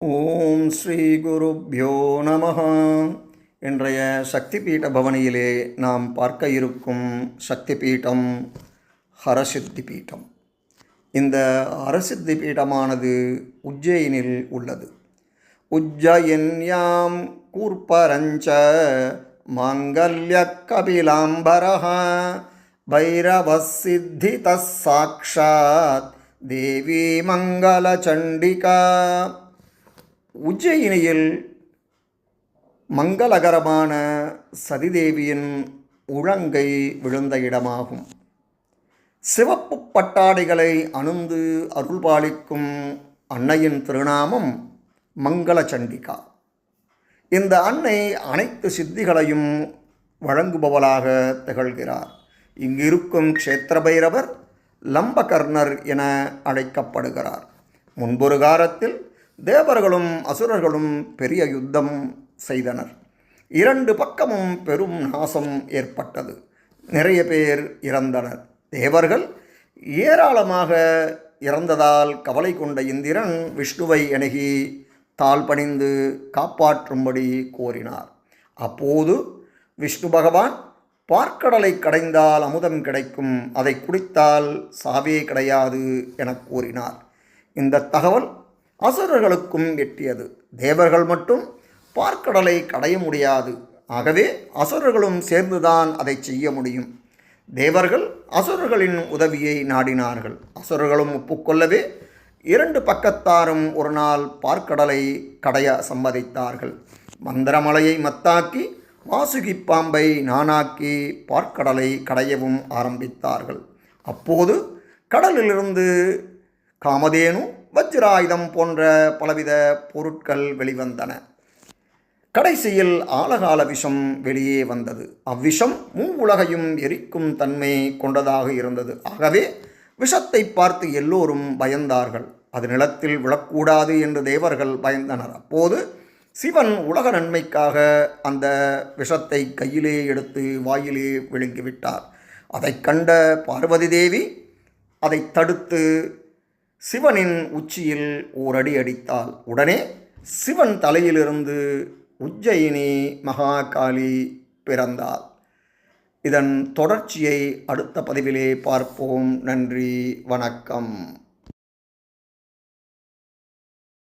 ஓம் ஸ்ரீ குருப்யோ நம இன்றைய சக்தி பீட பவனியிலே நாம் பார்க்க இருக்கும் சக்தி பீடம் ஹரசித்தி பீட்டம் இந்த ஹரசித்தி பீடமானது உஜ்ஜயினில் உள்ளது. உஜ்ஜயின் யாம் கூர்பரஞ்ச மாங்கல்ய கபிலாம்பரஹ பைரவசித்தித சாட்சாத் தேவி மங்கள சண்டிகா உஜ்ஜயினியில் மங்களகரமான சதிதேவியின் உழங்கை விழுந்த இடமாகும். சிவப்பு பட்டாடைகளை அணுந்து அருள்பாலிக்கும் அன்னையின் திருநாமம் மங்களச்சண்டிகா. இந்த அன்னை அனைத்து சித்திகளையும் வழங்குபவளாக திகழ்கிறார். இங்கிருக்கும் க்ஷேத்திர பைரவர் லம்பகர்ணர் என அழைக்கப்படுகிறார். முன்பொரு காலத்தில் தேவர்களும் அசுரர்களும் பெரிய யுத்தம் செய்தனர். இரண்டு பக்கமும் பெரும் நாசம் ஏற்பட்டது. நிறைய பேர் இறந்தனர். தேவர்கள் ஏராளமாக இறந்ததால் கவலை கொண்ட இந்திரன் விஷ்ணுவை அணுகி தாழ் பணிந்து காப்பாற்றும்படி கோரினார். அப்போது விஷ்ணு பகவான் பார்க்கடலை கடைந்தால் அமுதம் கிடைக்கும் அதை குடித்தால் சாவே கிடையாது என கூறினார். இந்த தகவல் அசுரர்களுக்கும் எட்டியது. தேவர்கள் மட்டும் பார்க்கடலை கடைய முடியாது. ஆகவே அசுரர்களும் சேர்ந்துதான் அதை செய்ய முடியும். தேவர்கள் அசுரர்களின் உதவியை நாடினார்கள். அசுரர்களும் ஒப்புக்கொள்ளவே இரண்டு பக்கத்தாரும் ஒரு நாள் பார்க்கடலை கடைய சம்மதித்தார்கள். மந்திரமலையை மத்தாக்கி வாசுகி பாம்பை நானாக்கி பார்க்கடலை கடையவும் ஆரம்பித்தார்கள். அப்போது கடலிலிருந்து காமதேனு வஜ்ராயுதம் போன்ற பலவித பொருட்கள் வெளிவந்தன. கடைசியில் ஆலகால விஷம் வெளியே வந்தது. அவ்விஷம் மூவுலகையும் எரிக்கும் தன்மை கொண்டதாக இருந்தது. ஆகவே விஷத்தை பார்த்து எல்லோரும் பயந்தார்கள். அது நிலத்தில் விழக்கூடாது என்று தேவர்கள் பயந்தனர். அப்போது சிவன் உலக நன்மைக்காக அந்த விஷத்தை கையிலே எடுத்து வாயிலே விழுங்கிவிட்டார். அதை கண்ட பார்வதி தேவி அதை தடுத்து சிவனின் உச்சியில் ஓரடி அடித்தாள். உடனே சிவன் தலையிலிருந்து உஜ்ஜயினி மகாகாளி பிறந்தாள். இதன் தொடர்ச்சியை அடுத்த பதிவிலே பார்ப்போம். நன்றி வணக்கம்.